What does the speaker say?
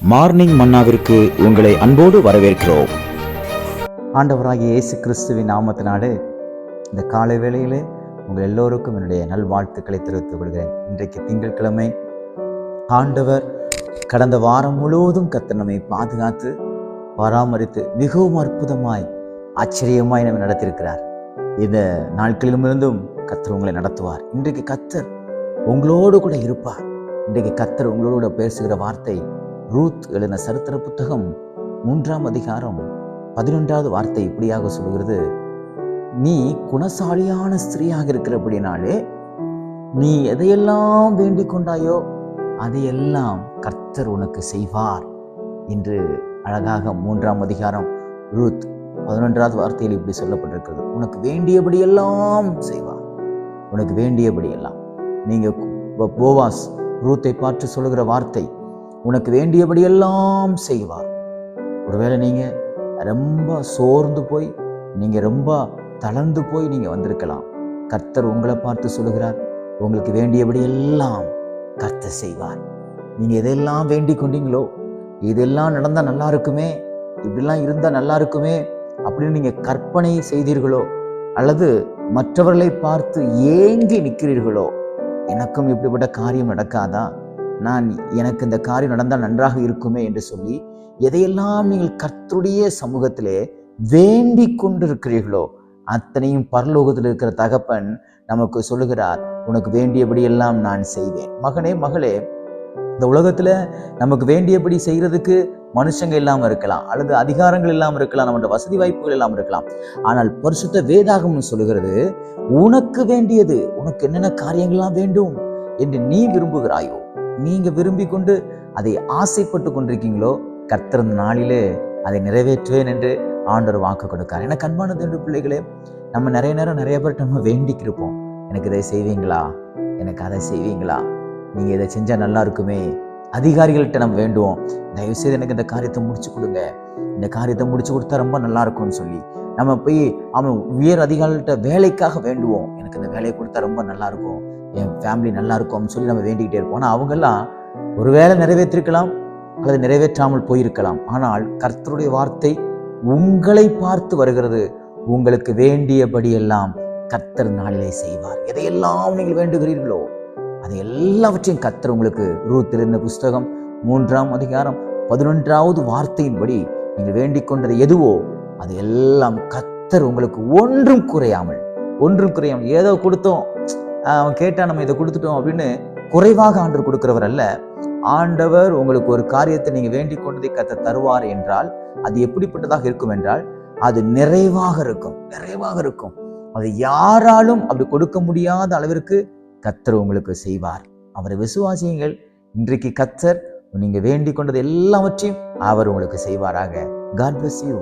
Morning மன்னாவிற்கு உங்களை அன்போடு வரவேற்கிறோம். ஆண்டவராகிய இயேசு கிறிஸ்துவின் நாமத்தினாலே இந்த காலை வேளையிலே உங்கள் எல்லோருக்கும் என்னுடைய நல்வாழ்த்துக்களை தெரிவித்துக் கொள்கிறேன். இன்றைக்கு திங்கட்கிழமை ஆண்டவர் கடந்த வாரம் முழுவதும் கர்த்தர் நம்மை பாதுகாத்து பராமரித்து மிகவும் அற்புதமாய் ஆச்சரியமாய் நம்ம நடத்தியிருக்கிறார். இந்த நாட்களிலுமிருந்தும் கத்தர் உங்களை நடத்துவார். இன்றைக்கு கத்தர் உங்களோடு கூட இருப்பார். இன்றைக்கு கத்தர் உங்களோட பேசுகிற வார்த்தை ரூத் எழுதின சரித்திர புத்தகம் மூன்றாம் அதிகாரம் பதினொன்றாவது வார்த்தை இப்படியாக சொல்கிறது நீ குணசாலியான ஸ்திரீயாக இருக்கிறபடினாலே நீ எதையெல்லாம் வேண்டிக் கொண்டாயோ அதையெல்லாம் கர்த்தர் உனக்கு செய்வார் என்று அழகாக மூன்றாம் அதிகாரம் ரூத் பதினொன்றாவது வார்த்தையில் இப்படி சொல்லப்பட்டிருக்கிறது. உனக்கு வேண்டியபடியெல்லாம் செய்வார். உனக்கு வேண்டியபடியெல்லாம். நீங்கள் போவாஸ் ரூத்தை பார்த்து சொல்லுகிற வார்த்தை உனக்கு வேண்டியபடியெல்லாம் செய்வார். ஒருவேளை நீங்கள் ரொம்ப சோர்ந்து போய் நீங்கள் ரொம்ப தளர்ந்து போய் நீங்கள் வந்திருக்கலாம். கர்த்தர் உங்களை பார்த்து சொல்லுகிறார் உங்களுக்கு வேண்டியபடி எல்லாம் கர்த்தர் செய்வார். நீங்கள் எதெல்லாம் வேண்டி கொண்டீங்களோ இதெல்லாம் நடந்தால் நல்லா இருக்குமே இப்படிலாம் இருந்தால் நல்லா இருக்குமே அப்படின்னு நீங்கள் கற்பனை செய்தீர்களோ அல்லது மற்றவர்களை பார்த்து ஏங்கி நிற்கிறீர்களோ எனக்கும் இப்படிப்பட்ட காரியம் நடக்காதா? நான் எனக்கு இந்த காரியம் நடந்தால் நன்றாக இருக்குமே என்று சொல்லி எதையெல்லாம் நீங்கள் கர்த்தருடைய சமூகத்திலே வேண்டி கொண்டிருக்கிறீர்களோ அத்தனையும் பரலோகத்தில் இருக்கிற தகப்பன் நமக்கு சொல்லுகிறார் உனக்கு வேண்டியபடியெல்லாம் நான் செய்வேன். மகனே மகளே இந்த உலகத்தில் நமக்கு வேண்டியபடி செய்கிறதுக்கு மனுஷங்க இல்லாமல் இருக்கலாம் அல்லது அதிகாரங்கள் இல்லாமல் இருக்கலாம் நம்மளோட வசதி வாய்ப்புகள் இல்லாமல் இருக்கலாம். ஆனால் பரிசுத்த வேதாகமம் சொல்லுகிறது உனக்கு வேண்டியது உனக்கு என்னென்ன காரியங்கள்லாம் வேண்டும்? என்று நீ விரும்புகிறாயோ நீங்கள் விரும்பி கொண்டு அதை ஆசைப்பட்டு கொண்டிருக்கீங்களோ கர்த்தர் இந்த நாளிலே அதை நிறைவேற்றுவேன் என்று ஆண்டவர் வாக்கு கொடுக்கார். எனக்கு அன்பான தேவனுடைய பிள்ளைகளே நம்ம நிறைய நேரம் நிறைய பேர்கிட்ட நம்ம வேண்டிக்கிருப்போம். எனக்கு இதை செய்வீங்களா? எனக்கு அதை செய்வீங்களா? நீங்கள் இதை செஞ்சால் நல்லா இருக்குமே? அதிகாரிகள்கிட்ட நம்ம வேண்டுவோம். தயவு செய்து எனக்கு இந்த காரியத்தை முடிச்சு கொடுங்க. இந்த காரியத்தை முடிச்சு கொடுத்தா ரொம்ப நல்லா இருக்கும்னு சொல்லி. நம்ம போய் அவன் உயர் அதிகாரிகள்கிட்ட வேலைக்காக வேண்டுவோம். எனக்கு இந்த வேலையை கொடுத்தா ரொம்ப நல்லா இருக்கும். என் ஃபேமிலி நல்லா இருக்கும்னு சொல்லி நம்ம வேண்டிக்கிட்டே இருப்போம். ஆனால் அவங்கெல்லாம் ஒருவேளை நிறைவேற்றிருக்கலாம் அல்லது நிறைவேற்றாமல் போயிருக்கலாம். ஆனால் கர்த்தருடைய வார்த்தை உங்களை பார்த்து வருகிறது. உங்களுக்கு வேண்டியபடியெல்லாம் கர்த்தர் நாளிலே செய்வார். எதையெல்லாம் நீங்கள் வேண்டுகிறீர்களோ அது எல்லாவற்றையும் கர்த்தர் உங்களுக்கு ரூத்தில் இருந்த புஸ்தகம் மூன்றாம் அதிகாரம் பதினொன்றாவது வார்த்தையின்படி நீங்கள் வேண்டிக் கொண்டது எதுவோ அது எல்லாம் கர்த்தர் உங்களுக்கு ஒன்றும் குறையாமல் ஒன்றும் குறையாமல் ஏதோ கொடுத்தோம். அவன் கேட்டா நம்ம இதை கொடுத்துட்டோம் அப்படின்னு குறைவாக ஆண்டவர் கொடுக்கிறவர் அல்ல. ஆண்டவர் உங்களுக்கு ஒரு காரியத்தை நீங்க வேண்டிக் கொண்டதை கத்த தருவார் என்றால் அது எப்படிப்பட்டதாக இருக்கும் என்றால் அது நிறைவாக இருக்கும் நிறைவாக இருக்கும். அது யாராலும் அப்படி கொடுக்க முடியாத அளவிற்கு கத்தர் உங்களுக்கு செய்வார். அவரை விசுவாசியுங்கள். இன்றைக்கு கத்தர் நீங்க வேண்டிக் கொண்டது எல்லாவற்றையும் அவர் உங்களுக்கு செய்வாராக. God bless you